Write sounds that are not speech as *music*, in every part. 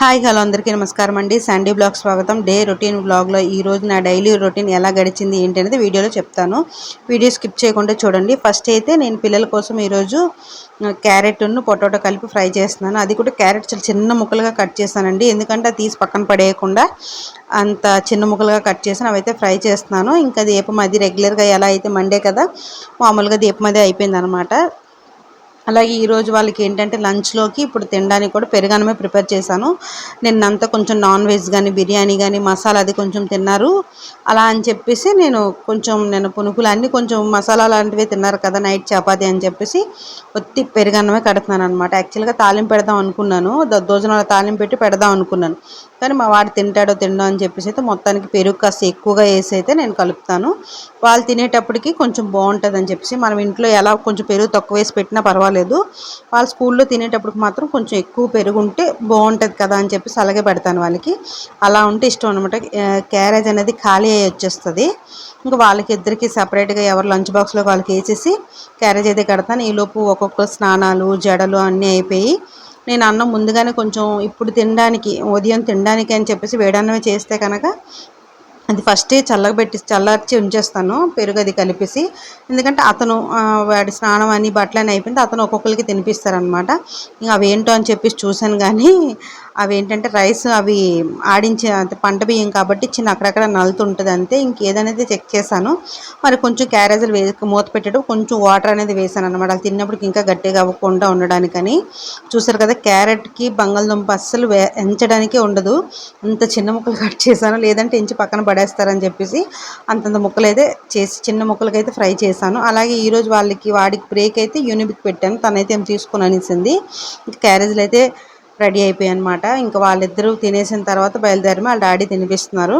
Hi hello అందరికీ నమస్కారం అండి. సండే బ్లాగ్ స్వాగతం. డే రొటీన్ బ్లాగ్లో ఈ రోజు నా డైలీ రొటీన్ ఎలా గడిచింది ఏంటి అనేది వీడియోలో చెప్తాను. వీడియో స్కిప్ చేయకుండా చూడండి. ఫస్ట్ అయితే నేను పిల్లల కోసం ఈరోజు క్యారెట్ను పొటాటో కలిపి ఫ్రై చేస్తున్నాను. అది కూడా క్యారెట్ చాలా చిన్న ముక్కలుగా కట్ చేస్తానండి. ఎందుకంటే అది తీసి పక్కన పడేయకుండా అంత చిన్న ముక్కలుగా కట్ చేసి అవైతే ఫ్రై చేస్తున్నాను. ఇంకా దీపం అది రెగ్యులర్గా ఎలా అయితే మండే కదా మామూలుగా దీపం అది అయిపోయింది అనమాట అలాగే ఈరోజు వాళ్ళకి ఏంటంటే లంచ్లోకి ఇప్పుడు తినడానికి కూడా పెరుగనమే ప్రిపేర్ చేశాను. నిన్నంతా కొంచెం నాన్ వెజ్ కానీ బిర్యానీ కానీ మసాలా అది కొంచెం తిన్నారు. అలా అని చెప్పేసి నేను కొంచెం నేను పునుకులు అన్నీ కొంచెం మసాలా లాంటివి తిన్నారు కదా నైట్ చపాతి అని చెప్పేసి ఒత్తి పెరుగన్నమే కడుతున్నాను అనమాట యాక్చువల్గా తాలింపు పెడదాం అనుకున్నాను. దోజనాల తాలింపు పెట్టి పెడదాం అనుకున్నాను. కానీ మా వాడు తింటాడో తినడో అని చెప్పేసి అయితే మొత్తానికి పెరుగు కాస్త ఎక్కువగా వేసి అయితే నేను కలుపుతాను. వాళ్ళు తినేటప్పటికి కొంచెం బాగుంటుంది అని చెప్పేసి మనం ఇంట్లో ఎలా కొంచెం పెరుగు తక్కువ వేసి పెట్టినా పర్వాలేదు. వాళ్ళు స్కూల్లో తినేటప్పుడు మాత్రం కొంచెం ఎక్కువ పెరుగు ఉంటే బాగుంటుంది కదా అని చెప్పేసి అలాగే పెడతాను వాళ్ళకి. అలా ఉంటే ఇష్టం అనమాట క్యారేజ్ అనేది ఖాళీ అయ్యి వచ్చేస్తుంది. ఇంకా వాళ్ళకి ఇద్దరికి సపరేట్గా ఎవరు లంచ్ బాక్స్లో వాళ్ళకి వేసేసి క్యారేజ్ అయితే కడతాను. ఈలోపు ఒక్కొక్క స్నానాలు జడలు అన్నీ అయిపోయి నేను అన్నం ముందుగానే కొంచెం ఇప్పుడు తినడానికి ఉదయం తినడానికి అని చెప్పేసి వేడన్నమే చేస్తే కనుక అది ఫస్టే చల్లగబెట్టి చల్లార్చి ఉంచేస్తాను పెరుగు అది కలిపేసి. ఎందుకంటే అతను వాడి స్నానం అని బట్టలు అని అయిపోయింది అతను ఒక్కొక్కరికి తినిపిస్తారనమాట ఇంకా అవేంటో అని చెప్పేసి చూశాను కానీ అవి ఏంటంటే రైస్ అవి ఆడించే పంట బియ్యం కాబట్టి చిన్న అక్కడక్కడ నలుతుంటుంది అంతే. ఇంకేదనేది చెక్ చేశాను. మరి కొంచెం క్యారేజీలు వే మూత పెట్టడం కొంచెం వాటర్ అనేది వేసాను అనమాట అది తిన్నప్పుడు ఇంకా గట్టిగా అవ్వకుండా ఉండడానికని. చూసారు కదా క్యారెట్కి బంగాళదుంప అస్సలు వే ఎంచడానికే ఉండదు. అంత చిన్న ముక్కలు కట్ చేశాను. లేదంటే ఇంచి పక్కన పడేస్తారని చెప్పేసి అంతంత ముక్కలు అయితే చేసి చిన్న ముక్కలకైతే ఫ్రై చేశాను. అలాగే ఈరోజు వాళ్ళకి వాడికి బ్రేక్ అయితే యూనిబిక్ పెట్టాను. తనైతే ఏం తీసుకుని అనేసింది. క్యారేజీలు అయితే రెడీ అయిపోయాయి అనమాట ఇంకా వాళ్ళిద్దరూ తినేసిన తర్వాత బయలుదేరి వాళ్ళ డాడీ తినిపిస్తున్నారు.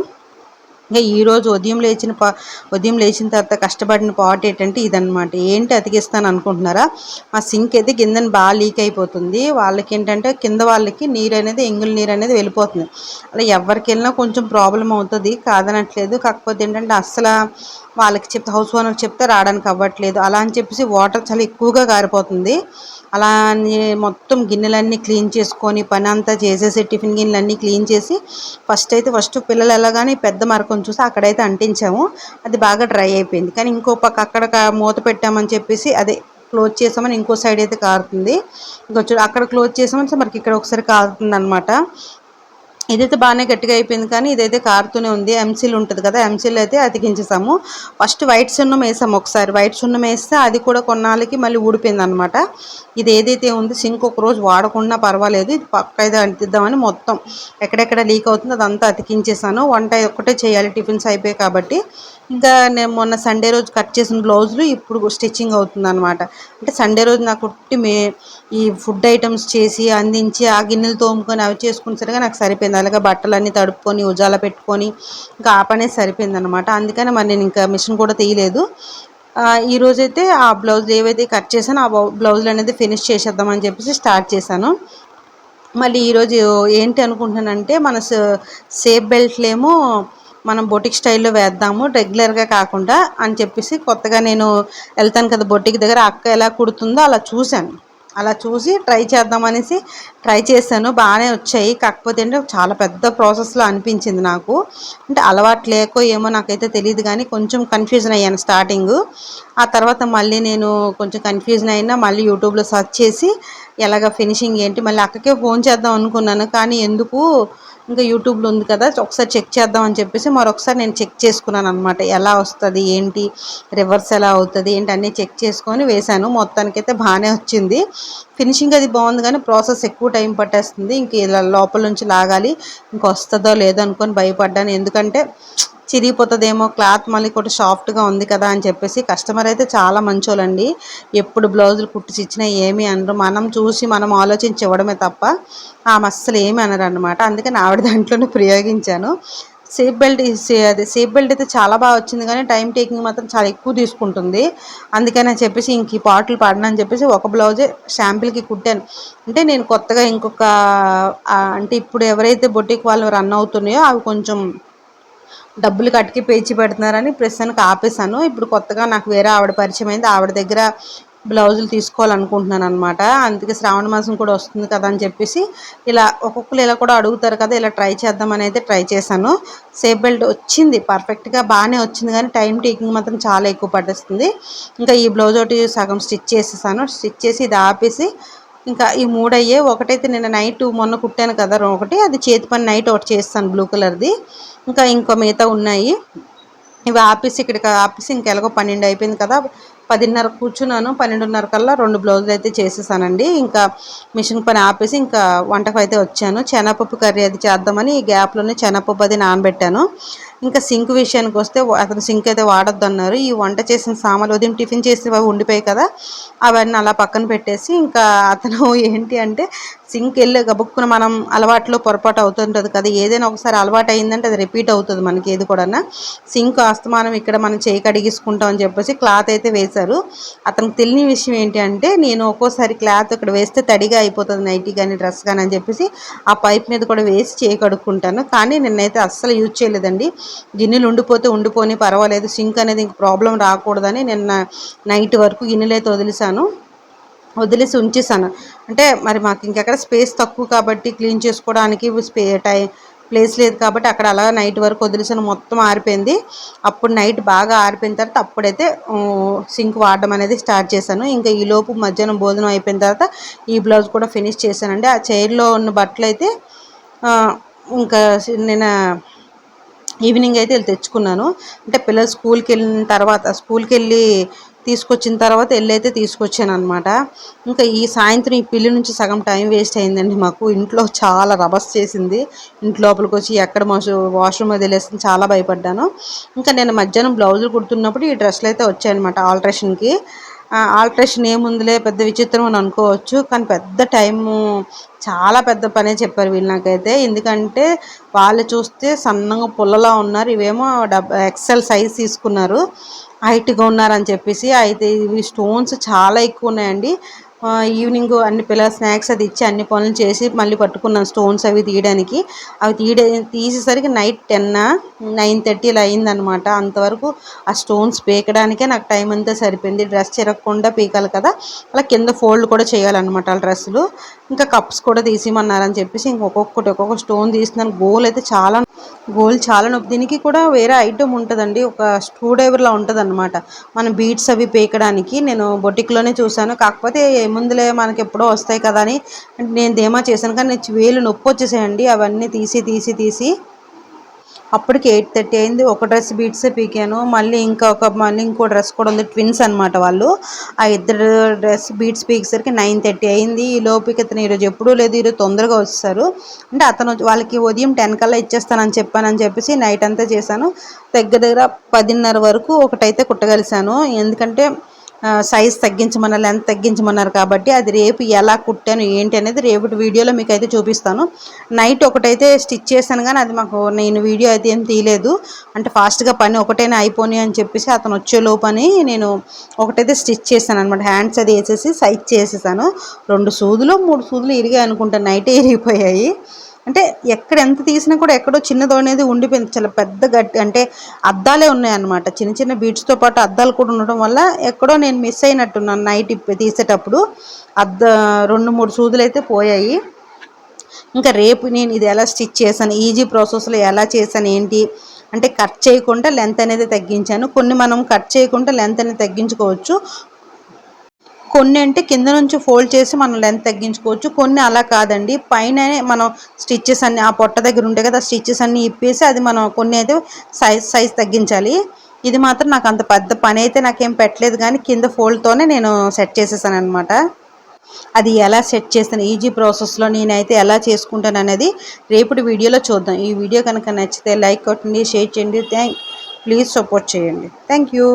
ఇంకా ఈరోజు ఉదయం లేచిన పా ఉదయం లేచిన తర్వాత కష్టపడిన పాట్ ఏంటంటే ఇదనమాట ఏంటి అతికిస్తాను అనుకుంటున్నారా? మా సింక్ అయితే కిందని బాగా లీక్ అయిపోతుంది. వాళ్ళకి ఏంటంటే కింద వాళ్ళకి నీరు అనేది ఎంగుల నీరు అనేది వెళ్ళిపోతుంది. అలా ఎవరికి వెళ్ళినా కొంచెం ప్రాబ్లం అవుతుంది. కాదనట్లేదు. కాకపోతే ఏంటంటే అస్సలు వాళ్ళకి చెప్తే హౌస్ ఓనర్కి చెప్తే రావడానికి అవ్వట్లేదు. అలా అని చెప్పేసి వాటర్ చాలా ఎక్కువగా కారిపోతుంది అలా మొత్తం గిన్నెలన్నీ క్లీన్ చేసుకొని పని అంతా చేసేసి టిఫిన్ గిన్నెలన్నీ క్లీన్ చేసి ఫస్ట్ అయితే ఫస్ట్ పిల్లలు ఎలాగానే పెద్ద పక్కన చూసి అక్కడైతే అంటించాము. అది బాగా డ్రై అయిపోయింది. కానీ ఇంకో పక్క అక్కడ మూత పెట్టామని చెప్పేసి అదే క్లోజ్ చేసామని ఇంకో సైడ్ అయితే కారుతుంది. ఇంకొచ్చు అక్కడ క్లోజ్ చేసామని మనకి ఇక్కడ ఒకసారి కారుతుంది అనమాట ఇదైతే బాగానే గట్టిగా అయిపోయింది కానీ ఇదైతే కారుతూనే ఉంది. ఎంసీల్ ఉంటుంది కదా ఎంసీల్ అయితే అతికించేసాము ఫస్ట్ వైట్ సున్నం వేసాము ఒకసారి. వైట్ సున్నం వేస్తే అది కూడా కొన్నాళ్ళకి మళ్ళీ ఊడిపోయింది అనమాట ఇది ఏదైతే ఉంది సింక్ ఒక రోజు వాడకుండా పర్వాలేదు. ఇది పక్క అయితే అంటిద్దామని మొత్తం ఎక్కడెక్కడ లీక్ అవుతుందో అదంతా అతికించేసాను వంట ఒక్కటే చేయాలి టిఫిన్స్ అయిపోయాయి కాబట్టి. ఇంకా నేను మొన్న సండే రోజు కట్ చేసిన బ్లౌజులు ఇప్పుడు స్టిచ్చింగ్ అవుతుంది అనమాట అంటే సండే రోజు నాకు కుట్టి మే ఈ ఫుడ్ ఐటమ్స్ చేసి అందించి ఆ గిన్నెలు తోముకొని అవి చేసుకుని సరిగా నాకు సరిపోయింది. అలాగే బట్టలన్నీ తడుపుకొని ఉజాల పెట్టుకొని ఇంకా ఆ పనే సరిపోయింది అనమాట అందుకని మరి నేను ఇంకా మిషన్ కూడా తీయలేదు. ఈరోజైతే ఆ బ్లౌజ్ ఏవైతే కట్ చేశానో ఆ బ్లౌజులు అనేది ఫినిష్ చేసేద్దామని చెప్పేసి స్టార్ట్ చేశాను. మళ్ళీ ఈరోజు ఏంటి అనుకుంటున్నానంటే మన సేఫ్ బెల్ట్లేమో మనం బొటిక్ స్టైల్లో వేద్దాము రెగ్యులర్గా కాకుండా అని చెప్పేసి కొత్తగా నేను వెళ్తాను కదా బొటిక్ దగ్గర అక్క ఎలా కుడుతుందో అలా చూశాను. అలా చూసి ట్రై చేద్దామనేసి ట్రై చేశాను. బాగానే వచ్చాయి. కాకపోతే అంటే చాలా పెద్ద ప్రాసెస్లో అనిపించింది నాకు. అంటే అలవాటు లేకో ఏమో నాకైతే తెలియదు కానీ కొంచెం కన్ఫ్యూజన్ అయ్యాను స్టార్టింగ్. ఆ తర్వాత మళ్ళీ నేను కొంచెం కన్ఫ్యూజన్ అయినా మళ్ళీ యూట్యూబ్లో సెర్చ్ చేసి ఎలాగ ఫినిషింగ్ ఏంటి మళ్ళీ అక్కకే ఫోన్ చేద్దాం అనుకున్నాను. కానీ ఎందుకు ఇంకా యూట్యూబ్లో ఉంది కదా ఒకసారి చెక్ చేద్దాం అని చెప్పేసి మరొకసారి నేను చెక్ చేసుకున్నాను అనమాట ఎలా వస్తుంది ఏంటి రివర్స్ ఎలా అవుతుంది ఏంటి అన్నీ చెక్ చేసుకొని వేశాను. మొత్తానికైతే బాగానే వచ్చింది. ఫినిషింగ్ అది బాగుంది కానీ ప్రాసెస్ ఎక్కువ టైం పట్టేస్తుంది. ఇంక ఇలా లోపల నుంచి లాగాలి ఇంక వస్తుందో లేదో అనుకొని భయపడ్డాను. ఎందుకంటే చిరిగిపోతుందేమో క్లాత్ మళ్ళీ కూడా సాఫ్ట్గా ఉంది కదా అని చెప్పేసి కస్టమర్ అయితే చాలా మంచోళ్ళండి. ఎప్పుడు బ్లౌజులు కుట్టిసి ఇచ్చినా ఏమీ అనరు. మనం చూసి మనం ఆలోచించి ఇవ్వడమే తప్ప ఆమె అస్సలు ఏమి అనరు అనమాట అందుకని ఆవిడ దాంట్లోనే ప్రయోగించాను. సేఫ్ బెల్ట్ అది సేఫ్ బెల్ట్ అయితే చాలా బాగా వచ్చింది కానీ టైం టేకింగ్ మాత్రం చాలా ఎక్కువ తీసుకుంటుంది. అందుకని చెప్పేసి ఇంక ఈ పాటలు పాడనని చెప్పేసి ఒక బ్లౌజే షాంపిల్కి కుట్టాను. అంటే నేను కొత్తగా ఇంకొక అంటే ఇప్పుడు ఎవరైతే బొటిక్ వాళ్ళు రన్ అవుతున్నాయో అవి కొంచెం డబ్బులు కట్టికి పేచి పెడుతున్నారని ప్రస్తుతానికి ఆపేశాను. ఇప్పుడు కొత్తగా నాకు వేరే ఆవిడ పరిచయం అయింది ఆవిడ దగ్గర బ్లౌజులు తీసుకోవాలనుకుంటున్నాను అనమాట అందుకే శ్రావణ మాసం కూడా వస్తుంది కదా అని చెప్పేసి ఇలా ఒక్కొక్కరు ఇలా కూడా అడుగుతారు కదా ఇలా ట్రై చేద్దామని అయితే ట్రై చేశాను. సేఫ్ బెల్ట్ వచ్చింది పర్ఫెక్ట్గా బాగానే వచ్చింది కానీ టైం టేకింగ్ మాత్రం చాలా ఎక్కువ పట్టేస్తుంది. ఇంకా ఈ బ్లౌజ్ ఒకటి సగం స్టిచ్ చేసేసాను. స్టిచ్ చేసి ఇది ఆపేసి ఇంకా ఈ మూడు అయ్యే ఒకటైతే నేను నైట్ మొన్న కుట్టాను కదా ఒకటి అది చేతి పని నైట్ ఒకటి చేస్తాను బ్లూ కలర్ది. ఇంకా ఇంకో మిగతా ఉన్నాయి. ఇవి ఆఫీస్ ఇక్కడికి ఆఫీస్ ఇంకెలాగో పన్నెండు అయిపోయింది కదా. పదిన్నర కూర్చున్నాను పన్నెండున్నర కల్లా రెండు బ్లౌజులు అయితే చేసేసానండి. ఇంకా మిషన్ పని ఆపేసి ఇంకా వంటకు అయితే వచ్చాను. శనగపప్పు కర్రీ అది చేద్దామని ఈ గ్యాప్లోనే శనగపప్పు అది నానబెట్టాను. ఇంకా సింక్ విషయానికి వస్తే అతను సింక్ అయితే వాడొద్దు అన్నారు ఈ వంట చేసిన సామాన్లు ఉదయం టిఫిన్ చేసి అవి ఉండిపోయాయి కదా అవన్నీ అలా పక్కన పెట్టేసి ఇంకా అతను *laughs* ఏంటి అంటే సింక్ వెళ్ళి గబుక్కున మనం అలవాట్లో పొరపాటు అవుతుంటుంది కదా. ఏదైనా ఒకసారి అలవాటు అయిందంటే అది రిపీట్ అవుతుంది మనకి ఏది కూడా సింక్ ఆస్తమానం ఇక్కడ మనం చేయి కడిగించుకుంటాం అని చెప్పేసి క్లాత్ అయితే వేశారు. అతనికి తెలియని విషయం ఏంటి అంటే నేను ఒక్కోసారి క్లాత్ ఇక్కడ వేస్తే తడిగా అయిపోతుంది నైటీ కానీ డ్రెస్ కానీ అని చెప్పేసి ఆ పైప్ మీద కూడా వేసి చేయి కడుక్కుంటాను. కానీ నిన్నైతే అస్సలు యూజ్ చేయలేదండి. గిన్నెలు ఉండిపోతే ఉండిపోని పర్వాలేదు. సింక్ అనేది ఇంక ప్రాబ్లం రాకూడదని నిన్న నైట్ వరకు గిన్నెలైతే అయితే వదిలేశాను. వదిలేసి ఉంచేసాను అంటే మరి మాకు ఇంకెక్కడ స్పేస్ తక్కువ కాబట్టి క్లీన్ చేసుకోవడానికి స్పే టై ప్లేస్ లేదు కాబట్టి అక్కడ అలా నైట్ వరకు వదిలేసాను మొత్తం ఆరిపోయింది. అప్పుడు నైట్ బాగా ఆరిపోయిన తర్వాత అప్పుడైతే సింక్ వాడడం అనేది స్టార్ట్ చేశాను. ఇంకా ఈ లోపు మధ్యాహ్నం భోజనం అయిపోయిన తర్వాత ఈ బ్లౌజ్ కూడా ఫినిష్ చేశానండి. ఆ చైర్లో ఉన్న బట్టలు అయితే ఇంకా నేను ఈవినింగ్ అయితే వెళ్ళి తెచ్చుకున్నాను. అంటే పిల్లలు స్కూల్కి వెళ్ళిన తర్వాత స్కూల్కి వెళ్ళి తీసుకొచ్చిన తర్వాత వెళ్ళైతే తీసుకొచ్చాను అనమాట ఇంకా ఈ సాయంత్రం ఈ పిల్లి నుంచి సగం టైం వేస్ట్ అయిందండి మాకు. ఇంట్లో చాలా రబస్ చేసింది. ఇంటి లోపలికి వచ్చి ఎక్కడ వాష్రూమ్ అది వెళ్ళేసింది చాలా భయపడ్డాను. ఇంకా నేను మధ్యాహ్నం బ్లౌజులు కుడుతున్నప్పుడు ఈ డ్రెస్సులు అయితే వచ్చాయన్నమాట ఆల్ట్రేషన్కి. ఆల్ట్రేషన్ ఏముందిలే పెద్ద విచిత్రం అని అనుకోవచ్చు. కానీ పెద్ద టైము చాలా పెద్ద పనే చెప్పారు వీళ్ళు నాకైతే. ఎందుకంటే వాళ్ళు చూస్తే సన్నగా పుల్లలా ఉన్నారు. ఇవేమో డబ్ ఎక్సెల్ సైజ్ తీసుకున్నారు. హైట్గా ఉన్నారని చెప్పేసి. అయితే ఇవి స్టోన్స్ చాలా ఎక్కువ ఉన్నాయండి. ఈవినింగ్ అన్ని పిల్లల స్నాక్స్ అది ఇచ్చి అన్ని పనులు చేసి మళ్ళీ పట్టుకున్నాను స్టోన్స్ అవి తీయడానికి. అవి తీయడే తీసేసరికి నైట్ టెన్ నైన్ థర్టీ ఇలా అయిందనమాట అంతవరకు ఆ స్టోన్స్ పీకడానికే నాకు టైం అంతా సరిపోయింది. డ్రెస్ చిరగకుండా పీకాలి కదా. అలా కింద ఫోల్డ్ కూడా చేయాలన్నమాట ఆ డ్రెస్సులు. ఇంకా కప్స్ కూడా తీసిమన్నారని చెప్పేసి ఇంకొకటి ఒక్కొక్క స్టోన్ తీస్తున్నాను. గోల్ అయితే చాలా గోల్ చాలా నొప్పి. దీనికి కూడా వేరే ఐటమ్ ఉంటుందండి. ఒక స్క్రూ డ్రైవర్లా ఉంటుంది మనం బీట్స్ అవి పీకడానికి నేను బొటిక్లోనే చూశాను. కాకపోతే ముందులే మనకి ఎప్పుడో వస్తాయి కదా అని. నేను ధీమా చేశాను కానీ వేలు నొప్పి వచ్చేసాయండి. అవన్నీ తీసి తీసి తీసి. అప్పటికి ఎయిట్ థర్టీ అయింది. ఒక డ్రెస్ బీట్సే పీకాను. మళ్ళీ ఇంకా ఒక మళ్ళీ ఇంకో డ్రెస్ కూడా ఉంది. ట్విన్స్ అనమాట వాళ్ళు. ఆ ఇద్దరు డ్రెస్ బీట్స్ పీకేసరికి నైన్ థర్టీ అయింది. ఈ లోపుకి అతను ఈరోజు ఎప్పుడూ లేదు. ఈరోజు తొందరగా వస్తారు. అంటే అతను వాళ్ళకి ఉదయం టెన్ కల్లా ఇచ్చేస్తానని చెప్పానని చెప్పేసి నైట్ అంతా చేశాను. దగ్గర దగ్గర పదిన్నర వరకు ఒకటైతే కుట్టగలిసాను ఎందుకంటే సైజ్ తగ్గించమన్నారు లెంత్ తగ్గించమన్నారు కాబట్టి అది రేపు ఎలా కుట్టాను ఏంటి అనేది రేపటి వీడియోలో మీకు అయితే చూపిస్తాను. నైట్ ఒకటైతే స్టిచ్ చేశాను కానీ అది మాకు నేను వీడియో అయితే ఏం తీయలేదు. అంటే ఫాస్ట్గా పని ఒకటైనా అయిపోయి అని చెప్పేసి అతను వచ్చే లోపని నేను ఒకటైతే స్టిచ్ చేశాను అనమాట హ్యాండ్స్ అది వేసేసి సైజ్ చేసేసాను. రెండు సూదులు మూడు సూదులు ఇరిగాయి అనుకుంటాను నైటే ఇరిగిపోయాయి. అంటే ఎక్కడ ఎంత తీసినా కూడా ఎక్కడో చిన్నదో అనేది ఉండిపోయింది. చాలా పెద్ద గట్టి అంటే అద్దాలే ఉన్నాయన్నమాట. చిన్న చిన్న బీట్స్తో పాటు అద్దాలు కూడా ఉండడం వల్ల ఎక్కడో నేను మిస్ అయినట్టున్నాను నైట్ తీసేటప్పుడు. అద్ద రెండు మూడు సూదులు అయితే పోయాయి. ఇంకా రేపు నేను ఇది ఎలా స్టిచ్ చేశాను ఈజీ ప్రాసెస్లో ఎలా చేశాను ఏంటి? అంటే కట్ చేయకుండా లెంత్ అనేది తగ్గించాను. కొన్ని మనం కట్ చేయకుండా లెంత్ అనేది తగ్గించుకోవచ్చు. కొన్ని అంటే కింద నుంచి ఫోల్డ్ చేసి మనం లెంత్ తగ్గించుకోవచ్చు. కొన్ని అలా కాదండి. పైన మనం స్టిచ్చెస్ అన్ని ఆ పొట్ట దగ్గర ఉంటాయి కదా స్టిచ్చెస్ అన్ని ఇప్పేసి అది మనం కొన్ని అయితే సైజ్ సైజ్ తగ్గించాలి. ఇది మాత్రం నాకు అంత పెద్ద పని అయితే నాకేం పెట్టలేదు కానీ కింద ఫోల్డ్తోనే నేను సెట్ చేసేసాను అనమాట అది ఎలా సెట్ చేస్తాను ఈజీ ప్రాసెస్లో నేనైతే ఎలా చేసుకుంటాను అనేది రేపటి వీడియోలో చూద్దాం. ఈ వీడియో కనుక నచ్చితే లైక్ కొట్టండి షేర్ చేయండి. థ్యాంక్ ప్లీజ్ సపోర్ట్ చేయండి. Thank you.